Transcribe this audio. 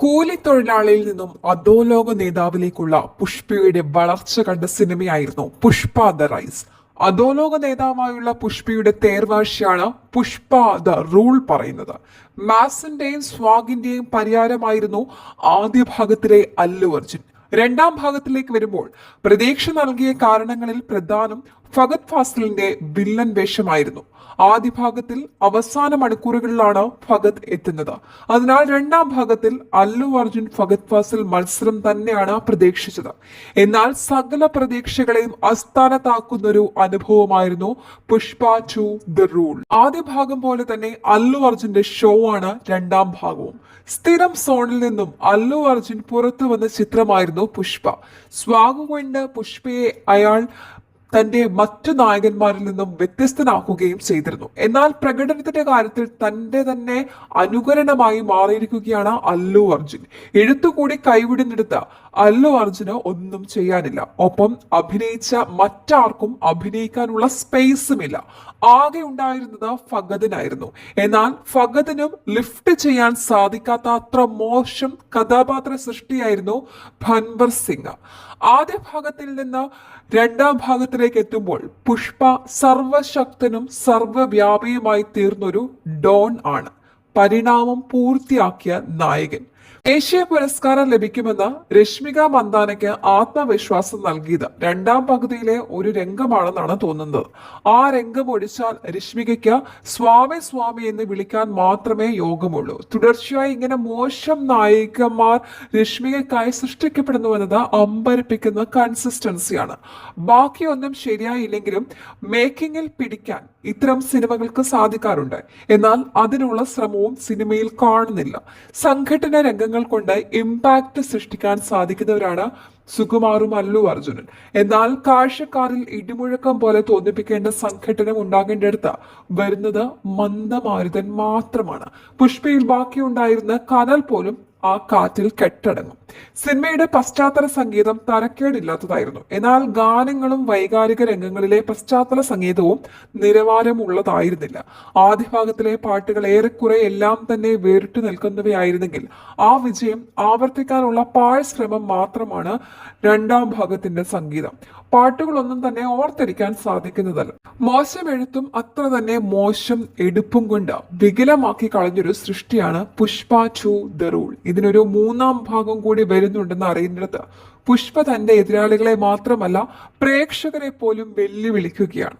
കൂലിത്തൊഴിലാളിയിൽ നിന്നും അധോലോക നേതാവിലേക്കുള്ള പുഷ്പയുടെ വളർച്ച കണ്ട സിനിമയായിരുന്നു പുഷ്പ ദ റൈസ്. അധോലോക നേതാവായുള്ള പുഷ്പയുടെ തേർവാശിയാണ് പുഷ്പ ദ റൂൾ പറയുന്നത്. മാസിന്റെയും സ്വാഗിന്റെയും പരിഹാരമായിരുന്നു ആദ്യ ഭാഗത്തിലെ അല്ലു അർജുൻ. രണ്ടാം ഭാഗത്തിലേക്ക് വരുമ്പോൾ പ്രതീക്ഷ നൽകിയ കാരണങ്ങളിൽ പ്രധാനം ഫഗത് ഫാസിലിന്റെ വില്ലൻ വേഷമായിരുന്നു. ആദ്യ ഭാഗത്തിൽ അവസാന മണിക്കൂറുകളിലാണ് ഭഗത് എത്തുന്നത്. അതിനാൽ രണ്ടാം ഭാഗത്തിൽ അല്ലു അർജുൻ ഫഗത് ഫാസിൽ മത്സരം തന്നെയാണ് പ്രതീക്ഷിച്ചത്. എന്നാൽ സകല പ്രതീക്ഷകളെയും അസ്ഥാനത്താക്കുന്നൊരു അനുഭവമായിരുന്നു പുഷ്പ ടു ദ റൂൾ. ആദ്യ ഭാഗം പോലെ തന്നെ അല്ലു അർജുന്റെ ഷോ ആണ് രണ്ടാം ഭാഗവും. സ്ഥിരം സോണിൽ നിന്നും അല്ലു അർജുൻ പുറത്തു വന്ന ചിത്രമായിരുന്നു പുഷ്പ. സ്വാഗു കൊണ്ട് പുഷ്പയെ അയാൾ തന്റെ മറ്റു നായകന്മാരിൽ നിന്നും വ്യത്യസ്തനാക്കുകയും ചെയ്തിരുന്നു. എന്നാൽ പ്രകടനത്തിന്റെ കാര്യത്തിൽ തന്റെ തന്നെ അനുകരണമായി മാറിയിരിക്കുകയാണ് അല്ലു അർജുൻ. എഴുത്തുകൂടി കൈവിടുന്നെടുത്ത അല്ലു അർജുന് ഒന്നും ചെയ്യാനില്ല. ഒപ്പം അഭിനയിച്ച മറ്റാർക്കും അഭിനയിക്കാനുള്ള സ്പേസും ഇല്ല ആകെ ഉണ്ടായിരുന്നത് ഫഗദിനായിരുന്നു എന്നാൽ ഫഗദിനും ലിഫ്റ്റ് ചെയ്യാൻ സാധിക്കാത്ത അത്ര മോശം കഥാപാത്ര സൃഷ്ടിയായിരുന്നു ഭൻവർ സിംഗ്. ആദ്യ ഭാഗത്തിൽ നിന്ന് രണ്ടാം ഭാഗത്തിലേക്ക് എത്തുമ്പോൾ പുഷ്പ സർവശക്തനും സർവവ്യാപിയുമായി തീർന്നൊരു ഡോൺ ആണ്. പരിണാമം പൂർത്തിയാക്കിയ നായകൻ. ദേശീയ പുരസ്കാരം ലഭിക്കുമെന്ന് രശ്മിക മന്ദാനയ്ക്ക് ആത്മവിശ്വാസം നൽകിയത് രണ്ടാം പകുതിയിലെ ഒരു രംഗമാണെന്നാണ് തോന്നുന്നത്. ആ രംഗം ഒഴിച്ചാൽ രശ്മികയ്ക്ക് സ്വാമി സ്വാമി എന്ന് വിളിക്കാൻ മാത്രമേ യോഗമുള്ളൂ. തുടർച്ചയായി ഇങ്ങനെ മോശം നായികന്മാർ രശ്മികയ്ക്കായി സൃഷ്ടിക്കപ്പെടുന്നുവെന്നത് അമ്പരപ്പിക്കുന്ന കൺസിസ്റ്റൻസിയാണ്. ബാക്കിയൊന്നും ശരിയായില്ലെങ്കിലും മേക്കിങ്ങിൽ പിടിക്കാൻ ഇത്തരം സിനിമകൾക്ക് സാധിക്കാറുണ്ട്. എന്നാൽ അതിനുള്ള ശ്രമവും സിനിമയിൽ കാണുന്നില്ല. സംഘടന രംഗങ്ങൾ കൊണ്ട് ഇമ്പാക്ട് സൃഷ്ടിക്കാൻ സാധിക്കുന്നവരാണ് സുകുമാറും അല്ലു അർജുനൻ. എന്നാൽ കാഴ്ചക്കാരിൽ ഇടിമുഴക്കം പോലെ തോന്നിപ്പിക്കേണ്ട സംഘടന ഉണ്ടാകേണ്ടടുത്ത് വരുന്നത് മന്ദമാരുതൻ മാത്രമാണ്. പുഷ്പയിൽ ബാക്കിയുണ്ടായിരുന്ന കനൽ പോലും ആ കാറ്റിൽ കെട്ടടങ്ങും. സിനിമയുടെ പശ്ചാത്തല സംഗീതം തരക്കേടില്ലാത്തതായിരുന്നു. എന്നാൽ ഗാനങ്ങളും വൈകാരിക രംഗങ്ങളിലെ പശ്ചാത്തല സംഗീതവും നിലവാരമുള്ളതായിരുന്നില്ല. ആദ്യ ഭാഗത്തിലെ പാട്ടുകൾ ഏറെക്കുറെ എല്ലാം തന്നെ വേറിട്ടു നിൽക്കുന്നവയായിരുന്നെങ്കിൽ ആ വിജയം ആവർത്തിക്കാനുള്ള പാഴ്ശ്രമം മാത്രമാണ് രണ്ടാം ഭാഗത്തിന്റെ സംഗീതം. പാട്ടുകളൊന്നും തന്നെ ഓർത്തിരിക്കാൻ സാധിക്കുന്നതല്ല. മോശം എഴുത്തും അത്ര തന്നെ മോശം എടുപ്പും കൊണ്ട് വികലമാക്കി കളഞ്ഞൊരു സൃഷ്ടിയാണ് പുഷ്പ ടു ദ റൂൾ. ഇതിനൊരു മൂന്നാം ഭാഗം കൂടി വരുന്നുണ്ടെന്ന് അറിയുന്നിടത്ത് പുഷ്പ തന്റെ എതിരാളികളെ മാത്രമല്ല പ്രേക്ഷകരെ പോലും വെല്ലുവിളിക്കുകയാണ്.